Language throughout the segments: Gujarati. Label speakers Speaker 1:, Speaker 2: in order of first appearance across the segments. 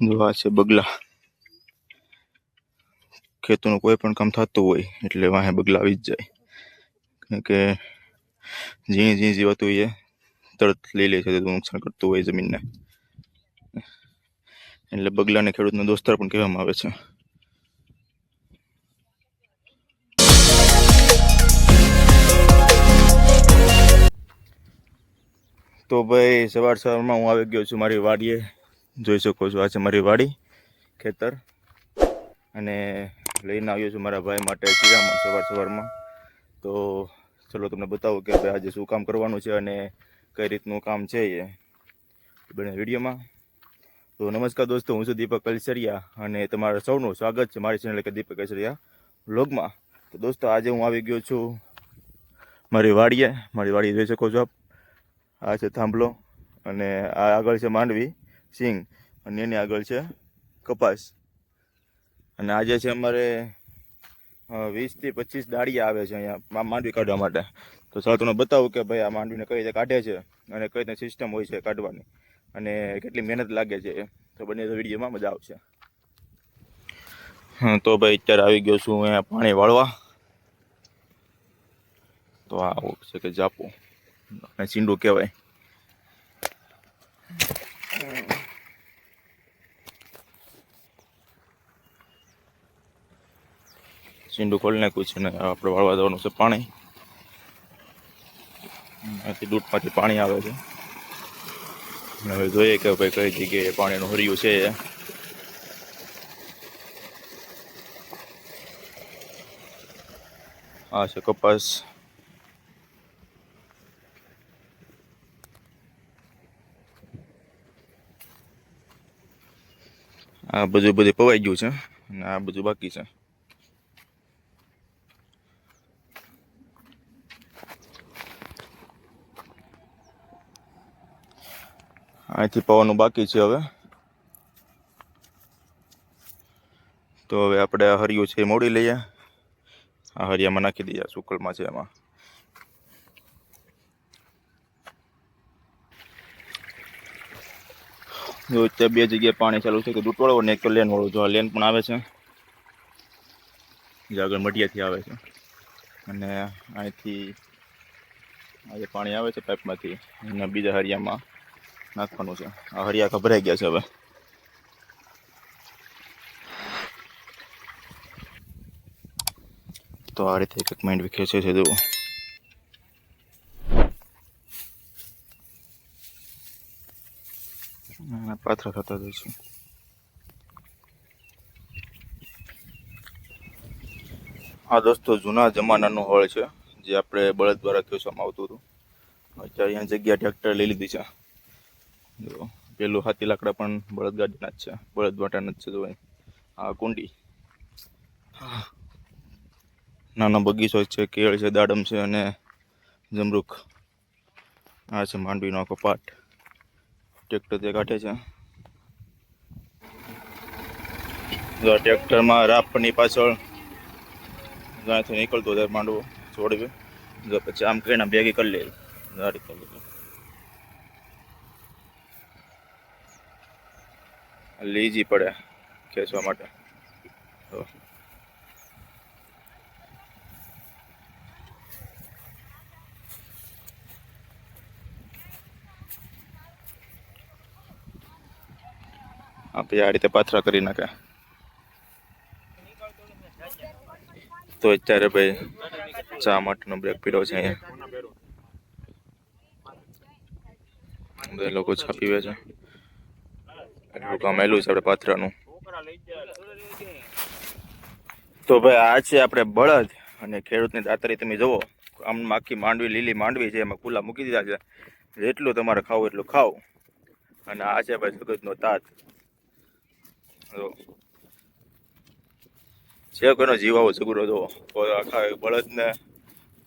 Speaker 1: જો આ છે, બગલા. ખેતરનું કોઈ પણ કામ થતું હોય, એટલે વાહે બગલા આવી જ જાય. કારણ કે ઝીણી ઝીણી જીવાતું એ, તરત લઈ લે છે, તો નુકસાન કરતું હોય જમીનને. એટલે બગલાને ખેડૂતનો દોસ્તાર પણ કહેવામાં આવે છે. તો ભાઈ, સવાર સવારમાં હું આવી ગયો છું, મારી વાડીએ. જોઈ શકો છો. આ છે મારી વાડી, ખેતર. અને લઈને આવ્યો છું મારા ભાઈ માટે શિયામાં સવાર સવારમાં. તો ચલો તમને બતાવો કે ભાઈ આજે શું કામ કરવાનું છે અને કઈ રીતનું કામ છે એ બને વિડીયોમાં. તો નમસ્કાર દોસ્તો, હું છું દીપક કલસરિયા અને તમારા સૌનું સ્વાગત છે મારી ચેનલ કે દીપક કલસરિયા વ્લોગમાં. તો દોસ્તો, આજે હું આવી ગયો છું મારી વાડીએ. મારી વાડી જોઈ શકો છો આપ. આ છે થાંભલો અને આ આગળ છે માંડવી. સિંગ અને એની આગળ છે કપાસ. અને આજે છે અમારે વીસથી પચીસ દાળિયા આવે છે અહીંયા માંડવી કાઢવા માટે. તો સર તમને બતાવું કે ભાઈ આ માંડવીને કઈ રીતે કાઢે છે અને કઈ રીતે સિસ્ટમ હોય છે કાઢવાની અને કેટલી મહેનત લાગે છે. તો બંને વિડીયોમાં મજા આવશે. હા, તો ભાઈ અત્યારે આવી ગયો છું અહીંયા પાણી વાળવા. તો આ છે કે જાપો. અને ચીંડું કહેવાય. ચીંડું ખોલી નાખ્યું છે ને આપણે વાળવા દેવાનું છે પાણી. અહીંથી દૂધમાંથી પાણી આવે છે. હવે જોઈએ કે ભાઈ કઈ જગ્યાએ પાણીનું હરિયું છે. આ છે કપાસ. આ બધું બધું પવાઈ ગયું છે. અને આ બધું બાકી છે. અહીંથી પવાનું બાકી છે હવે. તો હવે આપણે આ હરિયું છે એ મોડી લઈએ. આ હરિયામાં નાખી દઈએ સુકલમાં છે એમાં. જો અત્યારે બે જગ્યાએ પાણી ચાલુ છે કે દૂટવાળો ને એક તો લેન વાળો જો આ લેન પણ આવે છે, જે આગળ મઢિયાથી આવે છે. અને અહીંથી આજે પાણી આવે છે પાઇપમાંથી અને બીજા હરિયામાં. નાખવાનું છે. આ હરિયા ખભરાઈ ગયા છે હવે. તો આ રીતે એક માઇન્ડ વિખે છે જુઓ પાત્ર થતા જાય છે. આ દોસ્તો જૂના જમાનાનું હળ છે, જે આપણે બળદ દ્વારા ખેંચવામાં આવતું હતું. અત્યારે અહીંયા જગ્યા ટ્રેક્ટર લઈ લીધી છે. પેલું હાથી લાકડા પણ બળદગાડીના જ છે. બળદ વાટાના જ છે જો. આ કુંડી. નાનો બગીચો છે, કેળ છે, દાડમ છે અને જમરૂખ. આ છે માંડવીનો આખો પાટ. ટ્રેક્ટર તે કાઢે છે. ટ્રેક્ટરમાં રાપની પાછળ જ્યાંથી નીકળતો ત્યારે માંડવો છોડવે. જો પછી આમ કરીને ભેગી કરી લે. ગાડી કરી લે. લીજી પડે ખેંચવા માટે. તો. આપણે આ રીતે પાથરા કરી નાખે. તો અત્યારે ભાઈ ચા માટેનો બ્રેક પીડો છે અહીંયા. લોકો છાપી પીવે છે. એટલું કામ આવેલું છે આપણે પાથરાનું. તો ભાઈ આ છે આપણે બળદ અને ખેડૂતની દાતરી. તમે જુઓ આમ આખી માંડવી લીલી માંડવી છે એમાં ખુલ્લા મૂકી દીધા છે. જેટલું તમારે ખાવું એટલું ખાવ અને આ છે ભાઈ જગતનો તાત. જે. કોઈનો જીવ આવો ઝઘડો જુઓ. કોઈ આખા બળદને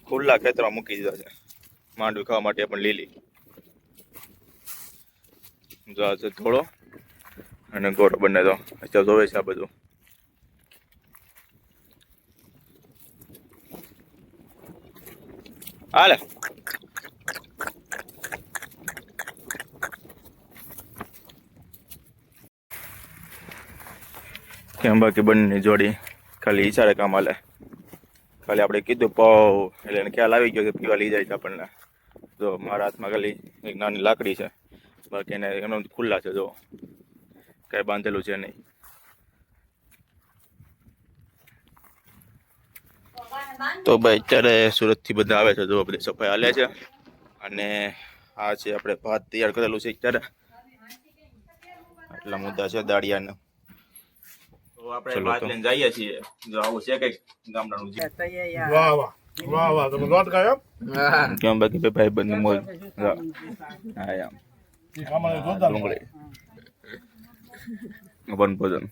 Speaker 1: ખુલ્લા ખેતરમાં મૂકી દીધા છે. માંડવી ખાવા માટે પણ લીલી. જો આ છે ધોળો. અને ગોરો બંને તો અત્યારે જોવે છે આ બધું. હાલે. કેમ બાકી બંને જોડી? ખાલી ઈશારે કામ હાલે. ખાલી આપણે કીધું પાવ એટલે એને ખ્યાલ આવી ગયો કે પીવા લઈ જાય છે આપણને. જો મારા હાથમાં ખાલી એક નાની લાકડી છે. બાકી એને એનો ખુલ્લા છે, જો. કાંઈ બાંધેલું છે નહીં. તો ભાઈ અત્યારે સુરતથી બધા આવે છે જો બધી સફાઈ હાલે છે. અને આ છે આપણે ભાત તૈયાર કરેલું છે અત્યારે. આટલા મુદ્દા છે દાળિયાના. તો આપણે ભાત લઈને જઈએ છીએ. જો આવું છે કંઈક ગામડાનું.
Speaker 2: વાહ વાહ. વાહ વાહ. તમે કાઢ્યો
Speaker 1: કેમ બાકી ભાઈ બંધ મોજ. હા, આમ. ડુંગળી. বনভোজন